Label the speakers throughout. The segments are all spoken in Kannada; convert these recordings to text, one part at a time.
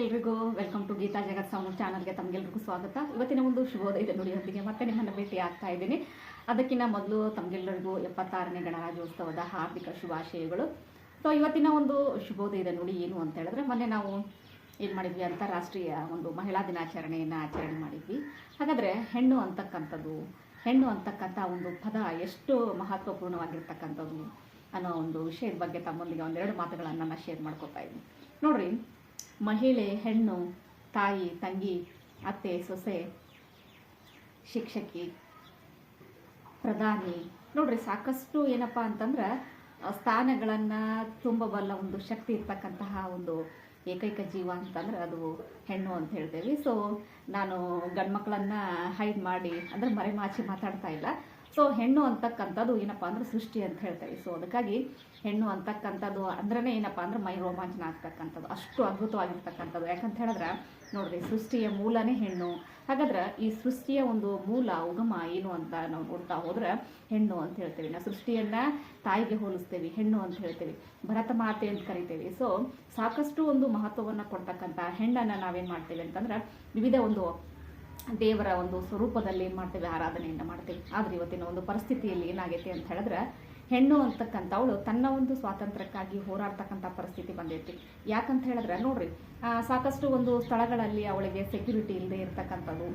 Speaker 1: ಎಲ್ರಿಗೂ welcome to Geetha Jagath sound ಚಾನಲ್ಗೆ ತಮಗೆಲ್ರಿಗೂ ಸ್ವಾಗತ. ಇವತ್ತಿನ ಒಂದು ಶುಭೋದಯದ ನುಡಿಯೊಂದಿಗೆ ಮತ್ತೆ ನಿಮ್ಮನ್ನು ಭೇಟಿ ಆಗ್ತಾ ಇದ್ದೀನಿ. ಅದಕ್ಕಿಂತ ಮೊದಲು ತಮಗೆಲ್ಲರಿಗೂ ಎಪ್ಪತ್ತಾರನೇ ಗಣರಾಜ್ಯೋತ್ಸವದ ಹಾರ್ದಿಕ ಶುಭಾಶಯಗಳು. ಸೊ ಇವತ್ತಿನ ಒಂದು ಶುಭೋದಯದ ನುಡಿ, ಏನು ಅಂತ ಹೇಳಿದ್ರೆ, ಮೊನ್ನೆ ನಾವು ಏನು ಮಾಡಿದ್ವಿ ಅಂತಾರಾಷ್ಟ್ರೀಯ ಒಂದು ಮಹಿಳಾ ದಿನಾಚರಣೆಯನ್ನು ಆಚರಣೆ ಮಾಡಿದ್ವಿ. ಹಾಗಾದರೆ ಹೆಣ್ಣು ಅಂತಕ್ಕಂಥದ್ದು, ಹೆಣ್ಣು ಅಂತಕ್ಕಂಥ ಒಂದು ಪದ ಎಷ್ಟು ಮಹತ್ವಪೂರ್ಣವಾಗಿರ್ತಕ್ಕಂಥದ್ದು ಅನ್ನೋ ಒಂದು ವಿಷಯದ ಬಗ್ಗೆ ತಮ್ಮೊಂದಿಗೆ ಒಂದೆರಡು ಮಾತುಗಳನ್ನು ನಾನು ಶೇರ್ ಮಾಡ್ಕೊತಾ ಇದ್ದೀನಿ. ನೋಡ್ರಿ ಮಹಿಳೆ, ಹೆಣ್ಣು, ತಾಯಿ, ತಂಗಿ, ಅತ್ತೆ, ಸೊಸೆ, ಶಿಕ್ಷಕಿ, ಪ್ರಧಾನಿ. ನೋಡ್ರಿ, ಸಾಕಷ್ಟು ಏನಪ್ಪ ಅಂತಂದ್ರೆ ಸ್ಥಾನಗಳನ್ನು ತುಂಬಬಲ್ಲ ಒಂದು ಶಕ್ತಿ ಇರ್ತಕ್ಕಂತಹ ಒಂದು ಏಕೈಕ ಜೀವ ಅಂತಂದ್ರೆ ಅದು ಹೆಣ್ಣು ಅಂತ ಹೇಳ್ತೇವೆ. ಸೊ ನಾನು ಗಂಡ್ಮಕ್ಳನ್ನ ಹೈಡ್ ಮಾಡಿ, ಅಂದ್ರೆ ಮರೆಮಾಚಿ ಮಾತಾಡ್ತಾ ಇಲ್ಲ. ಸೊ ಹೆಣ್ಣು ಅಂತಕ್ಕಂಥದ್ದು ಏನಪ್ಪ ಅಂದ್ರೆ ಸೃಷ್ಟಿ ಅಂತ ಹೇಳ್ತೇವೆ ಸೊ ಅದಕ್ಕಾಗಿ ಹೆಣ್ಣು ಅಂತಕ್ಕಂಥದ್ದು ಅಂದ್ರೇ ಏನಪ್ಪ ಅಂದ್ರೆ ಮೈ ರೋಮಾಂಚನ ಆಗ್ತಕ್ಕಂಥದ್ದು. ಅಷ್ಟು ಅದ್ಭುತವಾಗಿರ್ತಕ್ಕಂಥದ್ದು. ಯಾಕಂತ ಹೇಳಿದ್ರೆ, ನೋಡ್ರಿ, ಸೃಷ್ಟಿಯ ಮೂಲನೇ ಹೆಣ್ಣು. ಹಾಗಾದ್ರೆ ಈ ಸೃಷ್ಟಿಯ ಒಂದು ಮೂಲ, ಉಗಮ ಏನು ಅಂತ ನಾವು ನೋಡ್ತಾ ಹೋದ್ರೆ, ಹೆಣ್ಣು ಅಂತ ಹೇಳ್ತೇವೆ. ನಾವು ಸೃಷ್ಟಿಯನ್ನ ತಾಯಿಗೆ ಹೋಲಿಸ್ತೇವೆ, ಹೆಣ್ಣು ಅಂತ ಹೇಳ್ತೇವೆ. ಭರತ ಮಾತೆ ಅಂತ ಕರಿತೇವೆ. ಸೊ ಸಾಕಷ್ಟು ಒಂದು ಮಹತ್ವವನ್ನು ಕೊಡ್ತಕ್ಕಂಥ ಹೆಣ್ಣನ್ನು ನಾವೇನು ಮಾಡ್ತೇವೆ ಅಂತಂದ್ರೆ, ವಿವಿಧ ಒಂದು ದೇವರ ಒಂದು ಸ್ವರೂಪದಲ್ಲಿ ಏನು ಮಾಡ್ತೇವೆ ಆರಾಧನೆಯನ್ನು ಮಾಡ್ತೇವೆ. ಆದರೆ ಇವತ್ತಿನ ಒಂದು ಪರಿಸ್ಥಿತಿಯಲ್ಲಿ ಏನಾಗೈತೆ ಅಂತ ಹೇಳಿದ್ರೆ, ಹೆಣ್ಣು ಅಂತಕ್ಕಂಥವಳು ತನ್ನ ಒಂದು ಸ್ವಾತಂತ್ರ್ಯಕ್ಕಾಗಿ ಹೋರಾಡ್ತಕ್ಕಂಥ ಪರಿಸ್ಥಿತಿ ಬಂದೈತಿ. ಯಾಕಂತ ಹೇಳಿದ್ರೆ, ನೋಡ್ರಿ ಸಾಕಷ್ಟು ಒಂದು ಸ್ಥಳಗಳಲ್ಲಿ ಅವಳಿಗೆ ಸೆಕ್ಯೂರಿಟಿ ಇಲ್ಲದೆ ಇರ್ತಕ್ಕಂಥದ್ದು.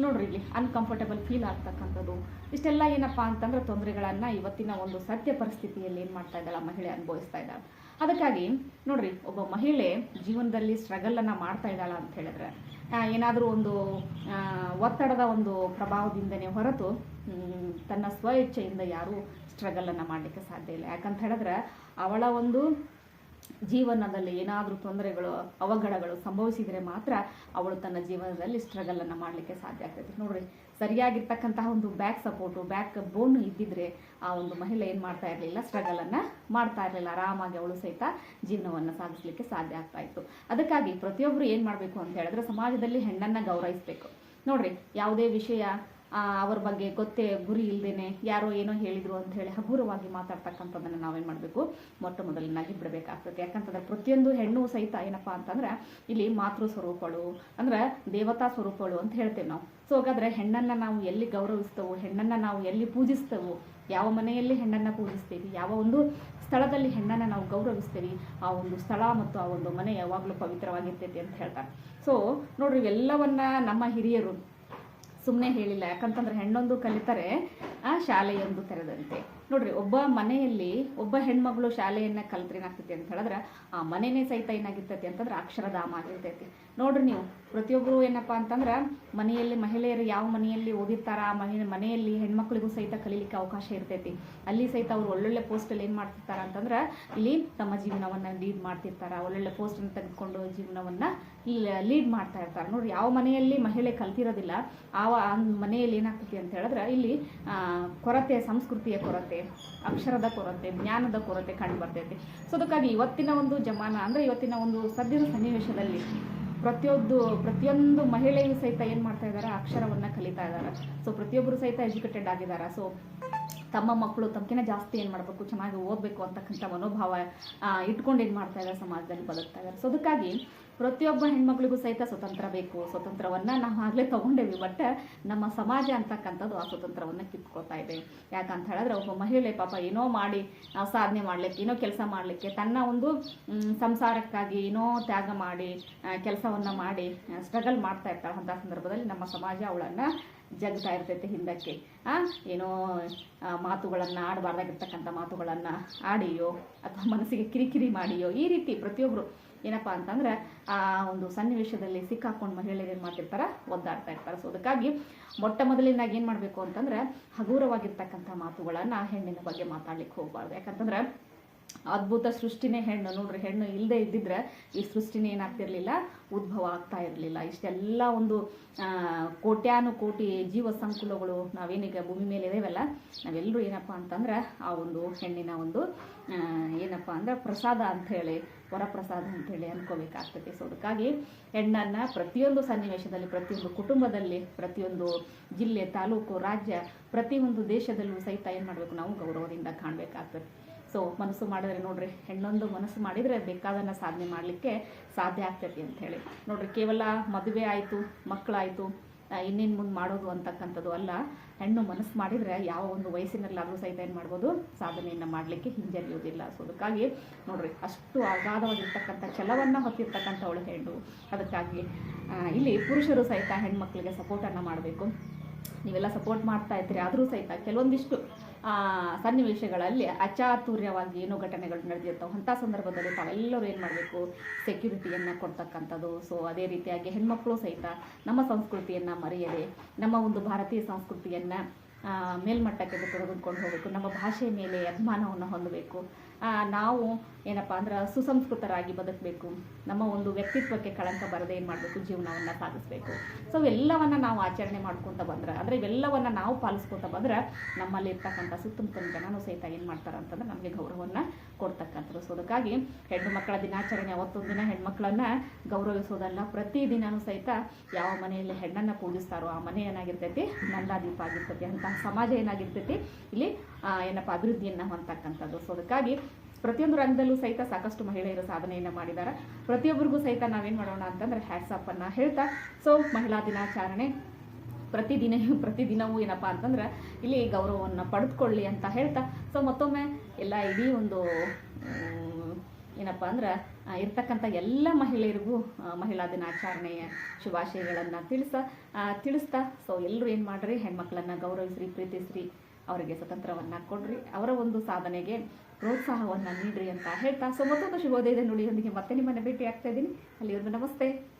Speaker 1: ನೋಡ್ರಿ ಇಲ್ಲಿ ಅನ್ಕಂಫರ್ಟಬಲ್ ಫೀಲ್ ಆಗ್ತಕ್ಕಂಥದ್ದು. ಇಷ್ಟೆಲ್ಲ ಏನಪ್ಪಾ ಅಂತಂದ್ರೆ, ತೊಂದರೆಗಳನ್ನು ಇವತ್ತಿನ ಒಂದು ಸತ್ಯ ಪರಿಸ್ಥಿತಿಯಲ್ಲಿ ಏನು ಮಾಡ್ತಾ ಇದ್ದಾಳೆ, ಮಹಿಳೆ ಅನುಭವಿಸ್ತಾ ಇದ್ದಾಳೆ. ಅದಕ್ಕಾಗಿ ನೋಡ್ರಿ, ಒಬ್ಬ ಮಹಿಳೆ ಜೀವನದಲ್ಲಿ ಸ್ಟ್ರಗಲನ್ನು ಮಾಡ್ತಾ ಇದ್ದಾಳ ಅಂತ ಹೇಳಿದ್ರೆ ಏನಾದರೂ ಒಂದು ಒತ್ತಡದ ಒಂದು ಪ್ರಭಾವದಿಂದನೇ ಹೊರತು ತನ್ನ ಸ್ವ ಇಚ್ಛೆಯಿಂದ ಯಾರೂ ಸ್ಟ್ರಗಲನ್ನು ಮಾಡ್ಲಿಕ್ಕೆ ಸಾಧ್ಯ ಇಲ್ಲ. ಯಾಕಂತ ಹೇಳಿದ್ರೆ, ಅವಳ ಒಂದು ಜೀವನದಲ್ಲಿ ಏನಾದರೂ ತೊಂದರೆಗಳು, ಅವಘಡಗಳು ಸಂಭವಿಸಿದರೆ ಮಾತ್ರ ಅವಳು ತನ್ನ ಜೀವನದಲ್ಲಿ ಸ್ಟ್ರಗಲನ್ನು ಮಾಡಲಿಕ್ಕೆ ಸಾಧ್ಯ ಆಗ್ತೈತಿ ನೋಡ್ರಿ, ಸರಿಯಾಗಿರ್ತಕ್ಕಂತಹ ಒಂದು ಬ್ಯಾಕ್ ಸಪೋರ್ಟು ಬ್ಯಾಕ್ ಬೋನ್ ಇದ್ದಿದ್ರೆ ಆ ಒಂದು ಮಹಿಳೆ ಏನು ಮಾಡ್ತಾ ಇರಲಿಲ್ಲ ಸ್ಟ್ರಗಲನ್ನು ಮಾಡ್ತಾ ಇರಲಿಲ್ಲ. ಆರಾಮಾಗಿ ಅವಳು ಸಹಿತ ಜೀವನವನ್ನು ಸಾಗಿಸ್ಲಿಕ್ಕೆ ಸಾಧ್ಯ ಆಗ್ತಾ ಇತ್ತು. ಅದಕ್ಕಾಗಿ ಪ್ರತಿಯೊಬ್ಬರು ಏನು ಮಾಡಬೇಕು ಅಂತ ಹೇಳಿದ್ರೆ ಸಮಾಜದಲ್ಲಿ ಹೆಣ್ಣನ್ನು ಗೌರವಿಸಬೇಕು. ನೋಡ್ರಿ, ಯಾವುದೇ ವಿಷಯ ಅವ್ರ ಬಗ್ಗೆ ಗೊತ್ತೇ ಗುರಿ ಇಲ್ಲದೇನೆ ಯಾರೋ ಏನೋ ಹೇಳಿದ್ರು ಅಂತ ಹೇಳಿ ಹಗುರವಾಗಿ ಮಾತಾಡ್ತಕ್ಕಂಥದ್ದನ್ನು ನಾವೇನು ಮಾಡಬೇಕು? ಮೊಟ್ಟ ಮೊದಲನಾಗಿ ಬಿಡಬೇಕಾಗ್ತದೆ. ಯಾಕಂತಂದ್ರೆ ಪ್ರತಿಯೊಂದು ಹೆಣ್ಣು ಸಹಿತ ಏನಪ್ಪಾ ಅಂತಂದ್ರೆ ಇಲ್ಲಿ ಮಾತೃ ಸ್ವರೂಪಗಳು ಅಂದ್ರೆ ದೇವತಾ ಸ್ವರೂಪಗಳು ಅಂತ ಹೇಳ್ತೇವೆ ನಾವು. ಸೊ ಹಾಗಾದ್ರೆ ಹೆಣ್ಣನ್ನು ನಾವು ಎಲ್ಲಿ ಗೌರವಿಸ್ತೇವೋ, ಹೆಣ್ಣನ್ನು ನಾವು ಎಲ್ಲಿ ಪೂಜಿಸ್ತೇವೋ, ಯಾವ ಮನೆಯಲ್ಲಿ ಹೆಣ್ಣನ್ನು ಪೂಜಿಸ್ತೀವಿ, ಯಾವ ಒಂದು ಸ್ಥಳದಲ್ಲಿ ಹೆಣ್ಣನ್ನು ನಾವು ಗೌರವಿಸ್ತೀವಿ, ಆ ಒಂದು ಸ್ಥಳ ಮತ್ತು ಆ ಒಂದು ಮನೆ ಯಾವಾಗಲೂ ಪವಿತ್ರವಾಗಿರ್ತೈತಿ ಅಂತ ಹೇಳ್ತಾರೆ. ಸೊ ನೋಡ್ರಿ, ಇವೆಲ್ಲವನ್ನ ನಮ್ಮ ಹಿರಿಯರು ಸುಮ್ಮನೆ ಹೇಳಿಲ್ಲ. ಯಾಕಂತಂದ್ರೆ ಹೆಣ್ಣೊಂದು ಕಲಿತಾರೆ ಆ ಶಾಲೆಯೊಂದು ತೆರೆದಂತೆ. ನೋಡ್ರಿ, ಒಬ್ಬ ಮನೆಯಲ್ಲಿ ಒಬ್ಬ ಹೆಣ್ಮಗಳು ಶಾಲೆಯನ್ನ ಕಲ್ತ್ರೆ ಏನಾಗ್ತೈತಿ ಅಂತ ಹೇಳಿದ್ರೆ, ಆ ಮನೆನೇ ಸಹಿತ ಏನಾಗಿರ್ತೈತಿ ಅಂತಂದ್ರೆ ಅಕ್ಷರಧಾಮ ಆಗಿರ್ತೈತಿ. ನೋಡ್ರಿ ನೀವು ಪ್ರತಿಯೊಬ್ಬರು ಏನಪ್ಪಾ ಅಂತಂದ್ರೆ, ಮನೆಯಲ್ಲಿ ಮಹಿಳೆಯರು ಯಾವ ಮನೆಯಲ್ಲಿ ಓದಿರ್ತಾರ, ಆ ಮನೆ, ಮನೆಯಲ್ಲಿ ಹೆಣ್ಮಕ್ಳಿಗೂ ಸಹಿತ ಕಲೀಲಿಕ್ಕೆ ಅವಕಾಶ ಇರ್ತೈತಿ. ಅಲ್ಲಿ ಸಹಿತ ಅವ್ರು ಒಳ್ಳೊಳ್ಳೆ ಪೋಸ್ಟಲ್ಲಿ ಏನು ಮಾಡ್ತಿರ್ತಾರ ಅಂತಂದ್ರೆ, ಇಲ್ಲಿ ತಮ್ಮ ಜೀವನವನ್ನ ಲೀಡ್ ಮಾಡ್ತಿರ್ತಾರ. ಒಳ್ಳೊಳ್ಳೆ ಪೋಸ್ಟನ್ನು ತೆಗೆದುಕೊಂಡು ಜೀವನವನ್ನ ಲೀಡ್ ಮಾಡ್ತಾ ಇರ್ತಾರೆ. ನೋಡ್ರಿ, ಯಾವ ಮನೆಯಲ್ಲಿ ಮಹಿಳೆ ಕಲ್ತಿರೋದಿಲ್ಲ ಆ ಮನೆಯಲ್ಲಿ ಏನಾಗ್ತೈತಿ ಅಂತ ಹೇಳಿದ್ರೆ, ಇಲ್ಲಿ ಕೊರತೆ, ಸಂಸ್ಕೃತಿಯ ಕೊರತೆ ಅಕ್ಷರದ ಕೊರತೆ, ಜ್ಞಾನದ ಕೊರತೆ ಕಂಡು ಬರ್ತೈತೆ. ಸೊ ಅದಕ್ಕಾಗಿ ಇವತ್ತಿನ ಒಂದು ಜಮಾನ ಅಂದ್ರೆ ಇವತ್ತಿನ ಒಂದು ಸದ್ಯದ ಸನ್ನಿವೇಶದಲ್ಲಿ ಪ್ರತಿಯೊಂದು ಪ್ರತಿಯೊಂದು ಮಹಿಳೆಯು ಸಹಿತ ಏನು ಮಾಡ್ತಾ ಇದ್ದಾರೆ ಅಕ್ಷರವನ್ನ ಕಲಿತಾ ಇದ್ದಾರೆ ಸೊ ಪ್ರತಿಯೊಬ್ಬರು ಸಹಿತ ಎಜುಕೇಟೆಡ್ ಆಗಿದ್ದಾರೆ. ಸೊ ತಮ್ಮ ಮಕ್ಕಳು ತಮ್ಕಿನ ಜಾಸ್ತಿ ಏನು ಮಾಡಬೇಕು? ಚೆನ್ನಾಗಿ ಓದಬೇಕು ಅಂತಕ್ಕಂಥ ಮನೋಭಾವ ಇಟ್ಕೊಂಡು ಏನು ಮಾಡ್ತಾ ಇದ್ದಾರೆ ಸಮಾಜದಲ್ಲಿ ಬದುಕ್ತಾ ಇದ್ದಾರೆ ಸೊ ಅದಕ್ಕಾಗಿ ಪ್ರತಿಯೊಬ್ಬ ಹೆಣ್ಮಕ್ಳಿಗೂ ಸಹಿತ ಸ್ವತಂತ್ರ ಬೇಕು. ಸ್ವತಂತ್ರವನ್ನ ನಾವು ಆಗಲೇ ತಗೊಂಡೇವಿ ಬಟ್ ನಮ್ಮ ಸಮಾಜ ಅಂತಕ್ಕಂಥದ್ದು ಆ ಸ್ವತಂತ್ರವನ್ನ ಕಿತ್ಕೊಳ್ತಾ ಇದೆ. ಯಾಕಂತ ಹೇಳಿದ್ರೆ ಒಬ್ಬ ಮಹಿಳೆ ಪಾಪ ಏನೋ ಮಾಡಿ ಸಾಧನೆ ಮಾಡ್ಲಿಕ್ಕೆ, ಏನೋ ಕೆಲಸ ಮಾಡಲಿಕ್ಕೆ, ತನ್ನ ಒಂದು ಸಂಸಾರಕ್ಕಾಗಿ ಏನೋ ತ್ಯಾಗ ಮಾಡಿ ಕೆಲಸವನ್ನ ಮಾಡಿ ಸ್ಟ್ರಗಲ್ ಮಾಡ್ತಾ ಇರ್ತಾಳೆ. ಅಂತ ಸಂದರ್ಭದಲ್ಲಿ ನಮ್ಮ ಸಮಾಜ ಅವಳನ್ನ ಜಗ್ತಾ ಇರ್ತೈತೆ ಹಿಂದಕ್ಕೆ. ಏನೋ ಮಾತುಗಳನ್ನ ಆಡಬಾರ್ದಾಗಿರ್ತಕ್ಕಂಥ ಮಾತುಗಳನ್ನ ಆಡಿಯೋ ಅಥವಾ ಮನಸ್ಸಿಗೆ ಕಿರಿಕಿರಿ ಮಾಡಿಯೋ ಈ ರೀತಿ ಪ್ರತಿಯೊಬ್ಬರು ಏನಪ್ಪಾ ಅಂತಂದ್ರೆ, ಆ ಒಂದು ಸನ್ನಿವೇಶದಲ್ಲಿ ಸಿಕ್ಕಾಕೊಂಡು ಮಹಿಳೆಯರು ಏನು ಮಾಡ್ತಿರ್ತಾರೆ? ಒದ್ದಾಡ್ತಾ ಇರ್ತಾರೆ. ಸೊ ಅದಕ್ಕಾಗಿ ಮೊಟ್ಟ ಮೊದಲಿನಾಗಿ ಏನು ಮಾಡಬೇಕು ಅಂತಂದ್ರೆ, ಹಗುರವಾಗಿರ್ತಕ್ಕಂಥ ಮಾತುಗಳನ್ನ ಹೆಣ್ಣಿನ ಬಗ್ಗೆ ಮಾತಾಡ್ಲಿಕ್ಕೆ ಹೋಗ್ಬಾರ್ದು. ಯಾಕಂತಂದ್ರೆ, ಅದ್ಭುತ ಸೃಷ್ಟಿನೇ ಹೆಣ್ಣು. ನೋಡ್ರಿ, ಹೆಣ್ಣು ಇಲ್ಲದೆ ಇದ್ದಿದ್ರೆ ಈ ಸೃಷ್ಟಿನೇ ಏನಾಗ್ತಿರ್ಲಿಲ್ಲ. ಉದ್ಭವ ಆಗ್ತಾ ಇರಲಿಲ್ಲ. ಇಷ್ಟೆಲ್ಲ ಒಂದು ಕೋಟ್ಯಾನು ಕೋಟಿ ಜೀವ ಸಂಕುಲಗಳು ನಾವೇನೀಗ ಭೂಮಿ ಮೇಲೆ ಇದೇವಲ್ಲ ನಾವೆಲ್ಲರೂ ಏನಪ್ಪ ಅಂತಂದ್ರೆ ಆ ಒಂದು ಹೆಣ್ಣಿನ ಒಂದು ಏನಪ್ಪ ಅಂದ್ರೆ ಪ್ರಸಾದ ಅಂಥೇಳಿ ವರಪ್ರಸಾದ ಅಂಥೇಳಿ ಅನ್ಕೋಬೇಕಾಗ್ತೈತಿ ಸೊ ಅದಕ್ಕಾಗಿ ಹೆಣ್ಣನ್ನು ಪ್ರತಿಯೊಂದು ಸನ್ನಿವೇಶದಲ್ಲಿ, ಪ್ರತಿಯೊಂದು ಕುಟುಂಬದಲ್ಲಿ, ಪ್ರತಿಯೊಂದು ಜಿಲ್ಲೆ, ತಾಲೂಕು, ರಾಜ್ಯ, ಪ್ರತಿಯೊಂದು ದೇಶದಲ್ಲೂ ಸಹಿತ ಏನು ಮಾಡಬೇಕು? ನಾವು ಗೌರವದಿಂದ ಕಾಣಬೇಕಾಗ್ತದೆ. ಸೊ ಮನಸ್ಸು ಮಾಡಿದ್ರೆ ನೋಡ್ರಿ, ಹೆಣ್ಣೊಂದು ಮನಸ್ಸು ಮಾಡಿದರೆ ಬೇಕಾದನ್ನು ಸಾಧನೆ ಮಾಡಲಿಕ್ಕೆ ಸಾಧ್ಯ ಆಗ್ತೈತಿ ಅಂತ ಹೇಳಿ. ನೋಡ್ರಿ, ಕೇವಲ ಮದುವೆ ಆಯಿತು, ಮಕ್ಕಳಾಯಿತು ಇನ್ನೇನು ಮುಂದೆ ಮಾಡೋದು ಅಂತಕ್ಕಂಥದ್ದು ಅಲ್ಲ. ಹೆಣ್ಣು ಮನಸ್ಸು ಮಾಡಿದರೆ ಯಾವ ಒಂದು ವಯಸ್ಸಿನಲ್ಲಾದರೂ ಸಹಿತ ಏನು ಮಾಡ್ಬೋದು? ಸಾಧನೆಯನ್ನು ಮಾಡಲಿಕ್ಕೆ ಹಿಂಜರಿಯೋದಿಲ್ಲ ಸೊ ಅದಕ್ಕಾಗಿ ನೋಡ್ರಿ, ಅಷ್ಟು ಅಗಾಧವಾಗಿರ್ತಕ್ಕಂಥ ಛಲವನ್ನು ಹೊತ್ತಿರ್ತಕ್ಕಂಥವಳು ಹೆಣ್ಣು. ಅದಕ್ಕಾಗಿ ಇಲ್ಲಿ ಪುರುಷರು ಸಹಿತ ಹೆಣ್ಮಕ್ಳಿಗೆ ಸಪೋರ್ಟನ್ನು ಮಾಡಬೇಕು. ನೀವೆಲ್ಲ ಸಪೋರ್ಟ್ ಮಾಡ್ತಾ ಇದ್ರಿ ಆದರೂ ಸಹಿತ ಕೆಲವೊಂದಿಷ್ಟು ಸನ್ನಿವೇಶಗಳಲ್ಲಿ ಅಚಾತುರ್ಯವಾಗಿ ಏನೋ ಘಟನೆಗಳು ನಡೆದಿರ್ತಾವೆ. ಅಂಥ ಸಂದರ್ಭದಲ್ಲಿ ತಾವೆಲ್ಲರೂ ಏನು ಮಾಡಬೇಕು? ಸೆಕ್ಯೂರಿಟಿಯನ್ನು ಕೊಡ್ತಕ್ಕಂಥದ್ದು. ಸೊ ಅದೇ ರೀತಿಯಾಗಿ ಹೆಣ್ಮಕ್ಳು ಸಹಿತ ನಮ್ಮ ಸಂಸ್ಕೃತಿಯನ್ನು ಮರೆಯದೆ, ನಮ್ಮ ಒಂದು ಭಾರತೀಯ ಸಂಸ್ಕೃತಿಯನ್ನು ಮೇಲ್ಮಟ್ಟಕ್ಕೆ ತೆಗೆದುಕೊಂಡು ಹೋಗಬೇಕು. ನಮ್ಮ ಭಾಷೆ ಮೇಲೆ ಅಭಿಮಾನವನ್ನು ಹೊಂದಬೇಕು. ನಾವು ಏನಪ್ಪ ಅಂದ್ರೆ ಸುಸಂಸ್ಕೃತರಾಗಿ ಬದುಕಬೇಕು. ನಮ್ಮ ಒಂದು ವ್ಯಕ್ತಿತ್ವಕ್ಕೆ ಕಳಂಕ ಬರದೆ ಏನು ಮಾಡಬೇಕು? ಜೀವನವನ್ನು ಸಾಗಿಸ್ಬೇಕು. ಸೊ ಎಲ್ಲವನ್ನ ನಾವು ಆಚರಣೆ ಮಾಡ್ಕೊತ ಬಂದ್ರೆ, ಅಂದರೆ ಇವೆಲ್ಲವನ್ನು ನಾವು ಪಾಲಿಸ್ಕೊತ ಬಂದ್ರೆ ನಮ್ಮಲ್ಲಿ ಇರ್ತಕ್ಕಂಥ ಸುತ್ತಮುತ್ತಲಿನ ಜನನೂ ಸಹಿತ ಏನು ಮಾಡ್ತಾರೆ ಅಂತಂದ್ರೆ ನಮಗೆ ಗೌರವವನ್ನು ಕೊಡ್ತಕ್ಕಂಥದ್ದು. ಸೊ ಅದಕ್ಕಾಗಿ ಹೆಣ್ಣು ಮಕ್ಕಳ ದಿನಾಚರಣೆ ಅವತ್ತೊಂದು ದಿನ ಹೆಣ್ಮಕ್ಳನ್ನ ಗೌರವಿಸೋದಲ್ಲ. ಪ್ರತಿ ದಿನನೂ ಸಹಿತ ಯಾವ ಮನೆಯಲ್ಲಿ ಹೆಣ್ಣನ್ನು ಪೂಜಿಸ್ತಾರೋ ಆ ಮನೆ ಏನಾಗಿರ್ತೈತಿ? ನಂದಾದೀಪ ಆಗಿರ್ತೈತಿ. ಅಂತಹ ಸಮಾಜ ಏನಾಗಿರ್ತೈತಿ? ಇಲ್ಲಿ ಏನಪ್ಪ ಅಭಿವೃದ್ಧಿಯನ್ನು ಹೊಂದತಕ್ಕಂಥದ್ದು. ಸೊ ಅದಕ್ಕಾಗಿ ಪ್ರತಿಯೊಂದು ರಂಗದಲ್ಲೂ ಸಹಿತ ಸಾಕಷ್ಟು ಮಹಿಳೆಯರು ಸಾಧನೆಯನ್ನು ಮಾಡಿದ್ದಾರೆ. ಪ್ರತಿಯೊಬ್ಬರಿಗೂ ಸಹಿತ ನಾವೇನು ಮಾಡೋಣ ಅಂತಂದ್ರೆ ಹ್ಯಾಟ್ಸಪ್ಪನ್ನು ಹೇಳ್ತಾ ಸೊ ಮಹಿಳಾ ದಿನಾಚರಣೆ ಪ್ರತಿದಿನ ಪ್ರತಿದಿನವೂ ಏನಪ್ಪ ಅಂತಂದ್ರೆ ಇಲ್ಲಿ ಗೌರವವನ್ನು ಪಡೆದುಕೊಳ್ಳಿ ಅಂತ ಹೇಳ್ತಾ ಸೊ ಮತ್ತೊಮ್ಮೆ ಎಲ್ಲ ಇಡೀ ಒಂದು ಏನಪ್ಪ ಅಂದ್ರೆ ಇರ್ತಕ್ಕಂಥ ಎಲ್ಲ ಮಹಿಳೆಯರಿಗೂ ಮಹಿಳಾ ದಿನಾಚರಣೆಯ ಶುಭಾಶಯಗಳನ್ನು ತಿಳಿಸ ತಿಳಿಸ್ತಾ ಸೊ ಎಲ್ಲರೂ ಏನು ಮಾಡ್ರಿ, ಹೆಣ್ಮಕ್ಳನ್ನ ಗೌರವಿಸ್ರಿ, ಪ್ರೀತಿಸ್ರಿ. ಅವರಿಗೆ ಸ್ವತಂತ್ರವನ್ನು ಕೊಡ್ರಿ. ಅವರ ಒಂದು ಸಾಧನೆಗೆ ಪ್ರೋತ್ಸಾಹವನ್ನು ನೀಡ್ರಿ ಅಂತ ಹೇಳ್ತಾ ಸೊ ಮತ್ತೊಂದು ಶುಭೋದಯದ ನುಡಿಯೊಂದಿಗೆ ಮತ್ತೆ ನಿಮ್ಮನ್ನು ಭೇಟಿ ಆಗ್ತಾ ಇದ್ದೀನಿ. ಅಲ್ಲಿವರೆಗೂ ನಮಸ್ತೆ.